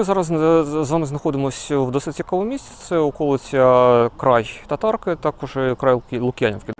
Ми зараз з вами знаходимося в досить цікавому місці. Це околиця край Татарки, також край Лук'янівки.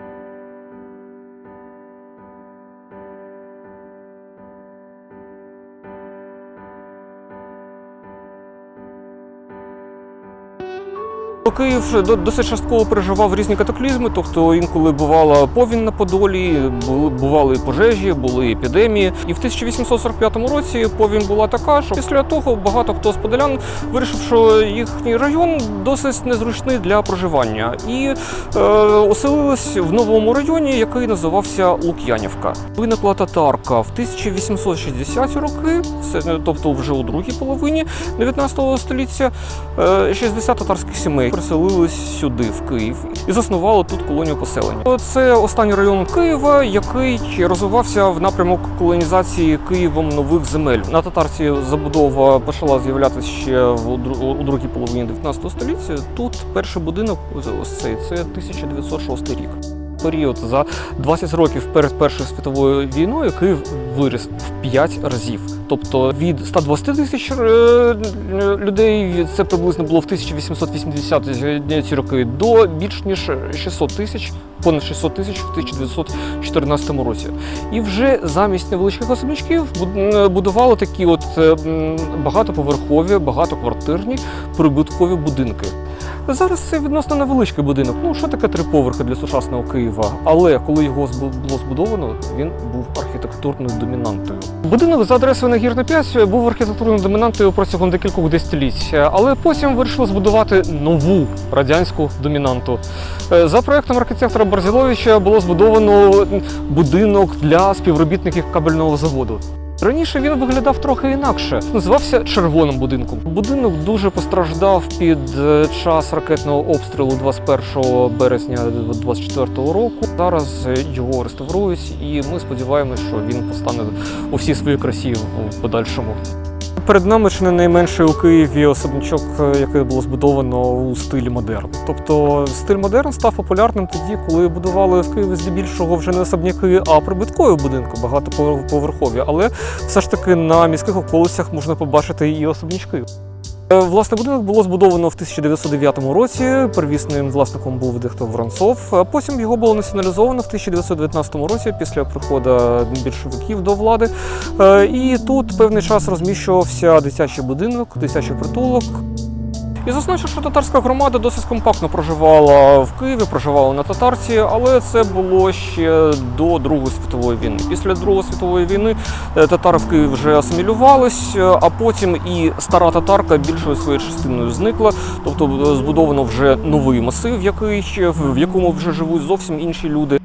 Київ досить частково переживав різні катаклізми, тобто інколи бувала повінь на Подолі, бували пожежі, були епідемії. І в 1845 році повінь була така, що після того багато хто з подолян вирішив, що їхній район досить незручний для проживання, і е, оселились в новому районі, який називався Лук'янівка. Виникла татарка в 1860 роки, тобто вже у другій половині 19 століття. Е, 60 татарських сімей переселились сюди, в Київ, і заснували тут колонію поселення. Це останній район Києва, який розвивався в напрямок колонізації Києвом нових земель. На татарці забудова почала з'являтися ще у другій половині 19 століття. Тут перший будинок ось цей це 1906 рік. Період за 20 років перед Першою світовою війною Київ виріс в 5 разів. Тобто від 120 тисяч е, людей, це приблизно було в 1880 ці роки, до більш ніж 600 тисяч, понад 600 тисяч в 1914 році. І вже замість невеличких особнячків е, будували такі от багатоповерхові, багатоквартирні прибуткові будинки. Зараз це відносно невеличкий будинок. Ну що таке три поверхи для сучасного Києва? Але коли його було збудовано, він був архітектурною домінантою. Будинок за адресою Нагірна 5 був архітектурною домінантою протягом декількох десятиліть, але потім вирішили збудувати нову радянську домінанту. Е, За проектом архітектора Барзіловича було збудовано будинок для співробітників кабельного заводу. Раніше він виглядав трохи інакше. Називався червоним будинком. Будинок дуже постраждав під е, час ракетного обстрілу 21 березня 24 року. Зараз його реставрують, і ми сподіваємося, що він постане у всій своїй красі у подальшому. Перед нами чи не найменший у Києві особнячок, е, який було збудовано у стилі модерн. Тобто стиль модерн став популярним тоді, коли будували в Києві здебільшого вже не особняки, а прибуткові будинки, багатоповерхові. Але все ж таки на міських околицях можна побачити і особнячки. Е, Власне, будинок було збудовано в 1909 році. Первісним власником був дехто Воронцов. А потім його було націоналізовано в 1919 році після приходу більшовиків до влади. Е, І тут певний час розміщувався дитячий будинок, дитячий притулок. І зазначу, що татарська громада досить компактно проживала в Києві, проживала на татарці, але це було ще до Другої світової війни. Після Другої світової війни е, татари в Києві вже асимілювались, е, а потім і стара татарка більшою своєю частиною зникла. Тобто е, збудовано вже новий масив, який в якому вже живуть зовсім інші люди.